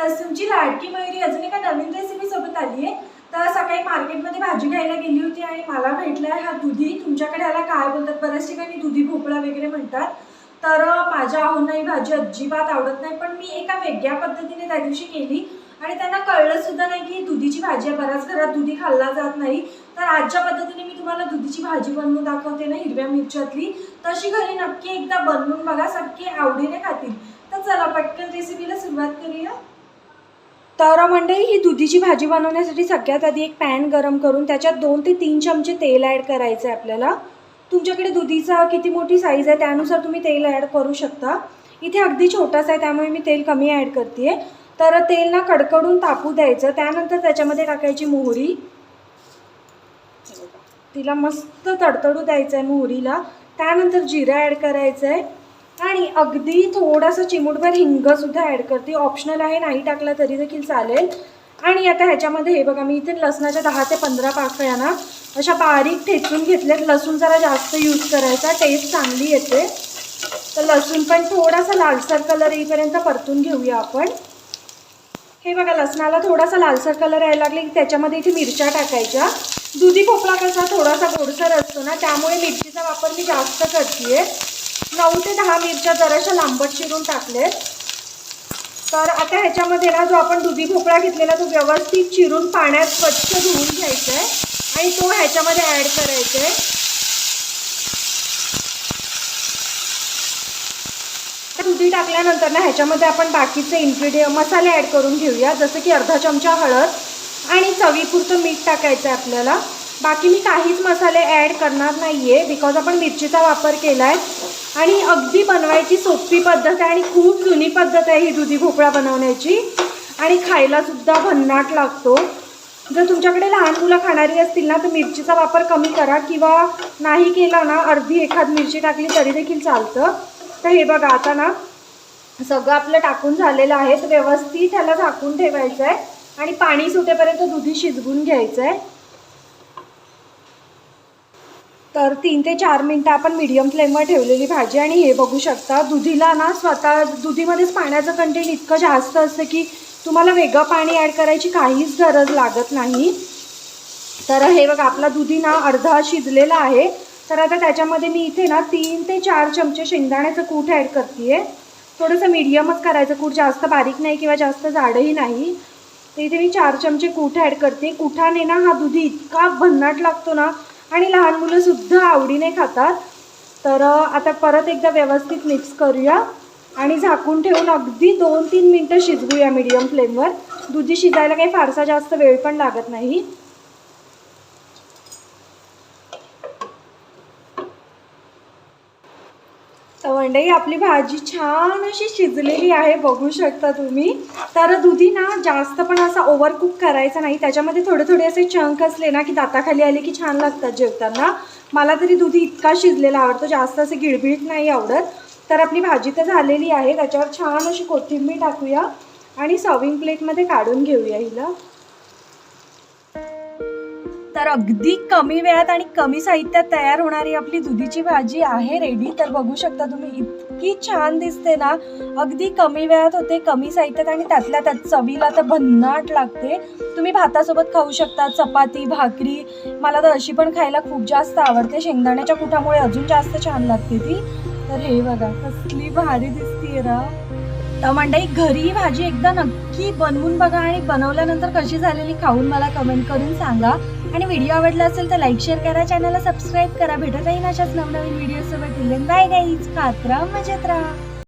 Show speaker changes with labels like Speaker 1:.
Speaker 1: तर तुमची लाडकी म्हयुरी अजून एका नवीन रेसिपीसोबत आली आहे. तर सकाळी मार्केटमध्ये भाजी घ्यायला गेली होती आणि मला भेटलाय हा दुधी. तुमच्याकडे आला काय बोलतात? बऱ्याच ठिकाणी दुधी भोपळा वगैरे म्हणतात. तर माझ्या आहोंना ही भाजी अजिबात आवडत नाही पण मी एका वेगळ्या पद्धतीने त्या दिवशी केली. आणि त्यांना कळलं सुद्धा नाही की दुधीची भाजी आहे. बऱ्याच घरात दुधी खाल्ला जात नाही. तर आजच्या पद्धतीने मी तुम्हाला दुधीची भाजी बनवून दाखवते ना हिरव्या मिरच्यातली. तशी घरी नक्की एकदा बनवून बघा. सगळी आवडीने खातील. तर चला पटकन रेसिपीला सुरुवात करूया. तर मंडळी ही दुधीची भाजी बनवण्यासाठी सगळ्यात आधी एक पॅन गरम करून त्याच्यात दोन ते तीन चमचे तेल ॲड करायचं आहे आपल्याला. तुमच्याकडे दुधीचा किती मोठी साईज आहे त्यानुसार तुम्ही तेल ॲड करू शकता. इथे अगदी छोटासा आहे त्यामुळे मी तेल कमी ॲड करते तर तेल ना कडकडून तापू द्यायचं त्यानंतर त्याच्यामध्ये टाकायची मोहरी. तिला मस्त तडतडू द्यायचं आहे मोहरीला. त्यानंतर जिरा ॲड करायचं आहे. आणि अगदी थोडासा चिमूटभर हिंगसुद्धा ॲड करते ऑप्शनल आहे नाही टाकला तरी देखील चालेल. आणि आता ह्याच्यामध्ये हे बघा मी इथे लसणाच्या दहा ते पंधरा पाकळ्या ना अशा बारीक ठेचून घेतल्यात लसूण जरा जास्त यूज करायचा टेस्ट चांगली येते. तर लसूण पण थोडासा लालसर कलर येईपर्यंत परतून घेऊया आपण. हे बघा लसणाला थोडासा लालसर कलर यायला लागले की त्याच्यामध्ये इथे मिरच्या टाकायच्या. दुधी भोपळा कसा थोडासा गोडसर असतो ना त्यामुळे मिरचीचा वापर मी जास्त करते नऊ ते दहा मिरच्या जराशा लांबट चिरून टाकलेत. तर आता ह्याच्यामध्ये ना जो आपण दुधी भोपळा घेतलेला तो व्यवस्थित चिरून पाण्यात स्वच्छ धुवून घ्यायचा आहे आणि तो ह्याच्यामध्ये ॲड करायचा आहे दुधी टाकल्यानंतर ना ह्याच्यामध्ये आपण बाकीचे इन्ग्रेडिय मसाले ॲड करून घेऊया. जसं की अर्धा चमचा हळद आणि चवीपुरतं मीठ टाकायचं आहे आपल्याला. बाकी मी काहीच मसाले ॲड करणार नाही आहे बिकॉज आपण मिरचीचा वापर केला आहे आणि अगदी बनवायची सोपी पद्धत आहे आणि खूप जुनी पद्धत आहे ही दुधी भोपळा बनवण्याची. आणि खायलासुद्धा भन्नाट लागतो. जर तुमच्याकडे लहान मुलं खाणारी असतील ना तर मिरचीचा वापर कमी करा किंवा नाही केला ना अर्धी एखाद मिरची टाकली तरी देखील चालतं. तर हे बघा आता ना सगळं आपलं टाकून झालेलं आहे तर व्यवस्थित त्याला झाकून ठेवायचं आहे आणि पाणी सुटेपर्यंत दुधी शिजवून घ्यायचं आहे तर तीन ते चार मिनटं आपण मीडियम फ्लेमवर ठेवलेली भाजी आणि हे बघू शकता दुधीला ना स्वतः दुधीमध्येच पाण्याचं कंटेंट इतकं जास्त असतं की तुम्हाला वेगळं पाणी ॲड करायची काहीच गरज लागत नाही. तर हे बघा आपला दुधी ना अर्धा शिजलेला आहे. तर आता त्याच्यामध्ये मी इथे ना तीन ते चार चमचे शेंगदाण्याचं कूट ॲड करते आहे थोडंसं मीडियमच करायचं कूट जास्त बारीक नाही किंवा जास्त जाडही नाही. तर इथे मी चार चमचे कूट ॲड करते. कुठाने ना हा दुधी इतका भन्नाट लागतो ना आणि लहान मुलंसुद्धा आवडीने खातात. तर आता परत एकदा व्यवस्थित मिक्स करूया. आणि झाकून ठेवून अगदी दोन तीन मिनटं शिजवूया मीडियम फ्लेमवर दुधी शिजायला काही फारसा जास्त वेळ पण लागत नाही. तर आपली भाजी छान अशी शिजलेली आहे बघू शकता तुम्ही. तर दुधी ना जास्त पण असा ओव्हर कुक करायचा नाही. त्याच्यामध्ये थोडे थोडे असे चंक असले ना की दाताखाली आले की छान लागतात जेवताना. मला तरी दुधी इतका शिजलेला आवडतो जास्त असे गिळबिळीत नाही आवडत. तर आपली भाजी तर झालेली आहे त्याच्यावर छान अशी कोथिंबीर टाकूया आणि सर्विंग प्लेटमध्ये काढून घेऊया हिला. तर अगदी कमी वेळात आणि कमी साहित्यात तयार होणारी आपली दुधीची भाजी आहे रेडी तर बघू शकता तुम्ही इतकी छान दिसते ना. अगदी कमी वेळात होते कमी साहित्यात आणि त्यातल्या त्यात चवीला तर भन्नाट लागते. तुम्ही भातासोबत खाऊ शकता चपाती भाकरी. मला तर अशी पण खायला खूप जास्त आवडते. शेंगदाण्याच्या कुठामुळे अजून जास्त छान लागते ती. तर हे बघा कसली भारी दिसते ना. तर मंडळी घरी ही भाजी एकदा नक्की बनवून बघा आणि बनवल्यानंतर कशी झालेली खाऊन मला कमेंट करून सांगा. आणि व्हिडिओ आवडला असेल तर लाईक शेअर करा. चॅनलला सबस्क्राईब करा. भेटत राहीन अशाच नवनवीन व्हिडिओसोबत बाय गाईज खात राहा मजेत राहा